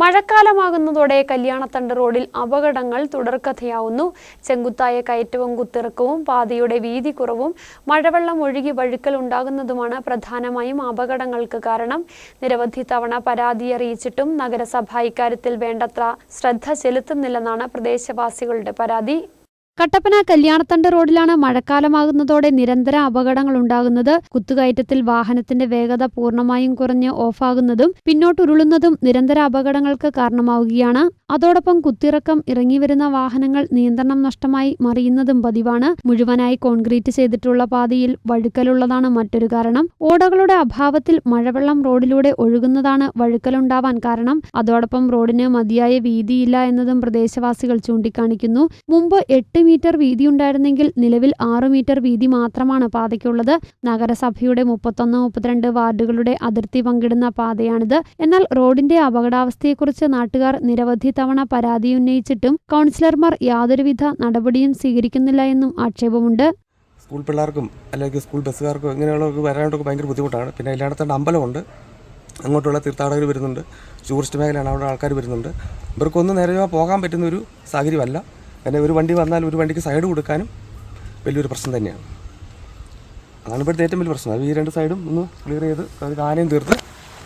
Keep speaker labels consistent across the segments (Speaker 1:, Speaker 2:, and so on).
Speaker 1: മഴക്കാലമാകുന്നതോടെ കല്യാണത്തണ്ട് റോഡിൽ അപകടങ്ങൾ തുടർക്കഥയാവുന്നു. ചെങ്കുത്തായ കയറ്റവും കുത്തിറക്കവും പാതയുടെ വീതി കുറവും മഴവെള്ളം ഒഴുകി വഴുക്കൽ ഉണ്ടാകുന്നതുമാണ് പ്രധാനമായും അപകടങ്ങൾക്ക് കാരണം. നിരവധി തവണ പരാതി അറിയിച്ചിട്ടും നഗരസഭ ഇക്കാര്യത്തിൽ വേണ്ടത്ര ശ്രദ്ധ ചെലുത്തുന്നില്ലെന്നാണ് പ്രദേശവാസികളുടെ പരാതി. കട്ടപ്പന കല്യാണത്തണ്ട് റോഡിലാണ് മഴക്കാലമാകുന്നതോടെ നിരന്തര അപകടങ്ങൾ ഉണ്ടാകുന്നത് കുത്തുകയറ്റത്തിൽ വാഹനത്തിന്റെ വേഗത പൂർണമായും കുറഞ്ഞ് ഓഫാകുന്നതും പിന്നോട്ടുരുളുന്നതും നിരന്തര അപകടങ്ങൾക്ക് കാരണമാവുകയാണ്. അതോടൊപ്പം കുത്തിറക്കം ഇറങ്ങിവരുന്ന വാഹനങ്ങൾ നിയന്ത്രണം നഷ്ടമായി മറിയുന്നതും പതിവാണ്. മുഴുവനായി കോൺക്രീറ്റ് ചെയ്തിട്ടുള്ള പാതയിൽ വഴുക്കലുള്ളതാണ് മറ്റൊരു കാരണം. ഓടകളുടെ അഭാവത്തിൽ മഴവെള്ളം റോഡിലൂടെ ഒഴുകുന്നതാണ് വഴുക്കലുണ്ടാവാൻ കാരണം. അതോടൊപ്പം റോഡിന് മതിയായ വീതിയില്ല എന്നതും പ്രദേശവാസികൾ ചൂണ്ടിക്കാണിക്കുന്നു. മുമ്പ് എട്ട് മീറ്റർ വീതി ഉണ്ടായിരുന്നെങ്കിൽ നിലവിൽ ആറ് മീറ്റർ വീതി മാത്രമാണ് പാതയ്ക്കുള്ളത്. നഗരസഭയുടെ മുപ്പത്തൊന്ന് മുപ്പത്തിരണ്ട് വാർഡുകളുടെ അതിർത്തി പങ്കിടുന്ന പാതയാണിത്. എന്നാൽ റോഡിന്റെ അപകടാവസ്ഥയെക്കുറിച്ച് നാട്ടുകാർ നിരവധി തവണ പരാതി ഉന്നയിച്ചിട്ടും കൗൺസിലർമാർ യാതൊരുവിധ നടപടിയും സ്വീകരിക്കുന്നില്ല എന്നും ആക്ഷേപമുണ്ട്.
Speaker 2: സ്കൂൾ പിള്ളേർക്കും അല്ലെങ്കിൽ സ്കൂൾ ബസ്സുകാർക്കും ഇങ്ങനെയുള്ളവർക്ക് വരാനായിട്ടൊക്കെ ഭയങ്കര ബുദ്ധിമുട്ടാണ്. പിന്നെ എല്ലായിടത്തും അമ്പലമുണ്ട്. അങ്ങോട്ടുള്ള തീർത്ഥാടകർ വരുന്നുണ്ട്. ടൂറിസ്റ്റ് മേഖലയാണ് അവിടെ ആൾക്കാർ വരുന്നുണ്ട്. ഇവർക്കൊന്നും നേരെ പോകാൻ പറ്റുന്ന ഒരു സാഹചര്യമല്ല. പിന്നെ ഒരു വണ്ടി വന്നാൽ ഒരു വണ്ടിക്ക് സൈഡ് കൊടുക്കാനും വലിയൊരു പ്രശ്നം തന്നെയാണ്. അതാണ് ഇപ്പോഴത്തെ ഏറ്റവും വലിയ പ്രശ്നം. അത് ഈ രണ്ട് സൈഡും ഒന്ന് ക്ലിയർ ചെയ്ത് അത് ആനയും തീർത്ത്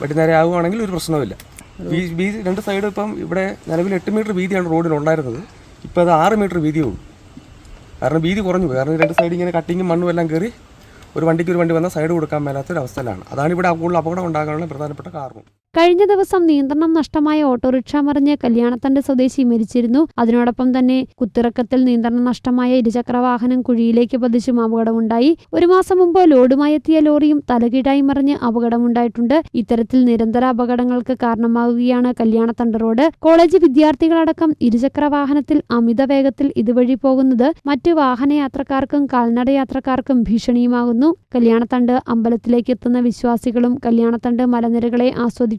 Speaker 2: വണ്ടി നേരെ ആകുവാണെങ്കിൽ ഒരു പ്രശ്നവുമില്ല. വീതി രണ്ട് സൈഡും ഇപ്പം ഇവിടെ നിലവിൽ എട്ട് മീറ്റർ വീതിയാണ് റോഡിൽ ഉണ്ടായിരുന്നത്. ഇപ്പോൾ അത് ആറ് മീറ്റർ വീതിയേ ഉള്ളൂ. കാരണം വീതി കുറഞ്ഞു പോയി. കാരണം രണ്ട് സൈഡ് ഇങ്ങനെ കട്ടിങ്ങും മണ്ണും എല്ലാം കയറി ഒരു വണ്ടിക്ക് ഒരു വണ്ടി വന്നാൽ സൈഡ് കൊടുക്കാൻ മേലാത്തൊരു അവസ്ഥയിലാണ് അതാണ് ഇവിടെ കൂടുതൽ അപകടം ഉണ്ടാകാനുള്ള പ്രധാനപ്പെട്ട കാരണം.
Speaker 1: കഴിഞ്ഞ ദിവസം നിയന്ത്രണം നഷ്ടമായ ഓട്ടോറിക്ഷ മറിഞ്ഞ് കല്യാണത്തണ്ട് സ്വദേശി മരിച്ചിരുന്നു. അതിനോടൊപ്പം തന്നെ കുത്തിറക്കത്തിൽ നിയന്ത്രണം നഷ്ടമായ ഇരുചക്ര വാഹനം കുഴിയിലേക്ക് പതിച്ചും അപകടമുണ്ടായി. ഒരു മാസം മുമ്പ് ലോഡുമായി എത്തിയ ലോറിയും തലകീഴായി മറിഞ്ഞ് അപകടമുണ്ടായിട്ടുണ്ട്. ഇത്തരത്തിൽ നിരന്തര അപകടങ്ങൾക്ക് കാരണമാവുകയാണ് കല്യാണത്തണ്ട് റോഡ്. കോളേജ് വിദ്യാർത്ഥികളടക്കം ഇരുചക്ര വാഹനത്തിൽ അമിത വേഗത്തിൽ ഇതുവഴി പോകുന്നത് മറ്റ് വാഹനയാത്രക്കാർക്കും കാൽനട യാത്രക്കാർക്കും ഭീഷണിയുമാകുന്നു. കല്യാണത്തണ്ട് അമ്പലത്തിലേക്ക് എത്തുന്ന വിശ്വാസികളും കല്യാണത്തണ്ട് മലനിരകളെ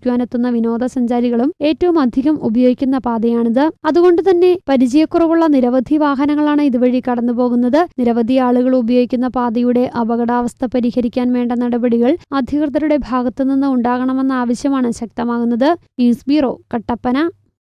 Speaker 1: ആസ്വദിക്കുവാനെത്തുന്ന വിനോദസഞ്ചാരികളും ഏറ്റവും അധികം ഉപയോഗിക്കുന്ന പാതയാണിത്. അതുകൊണ്ട് തന്നെ പരിചയക്കുറവുള്ള നിരവധി വാഹനങ്ങളാണ് ഇതുവഴി കടന്നുപോകുന്നത്. നിരവധി ആളുകൾ ഉപയോഗിക്കുന്ന പാതയുടെ അപകടാവസ്ഥ പരിഹരിക്കാൻ വേണ്ട നടപടികൾ അധികൃതരുടെ ഭാഗത്തുനിന്ന് ഉണ്ടാകണമെന്ന ആവശ്യമാണ് ശക്തമാകുന്നത്. News bureau Kattappana.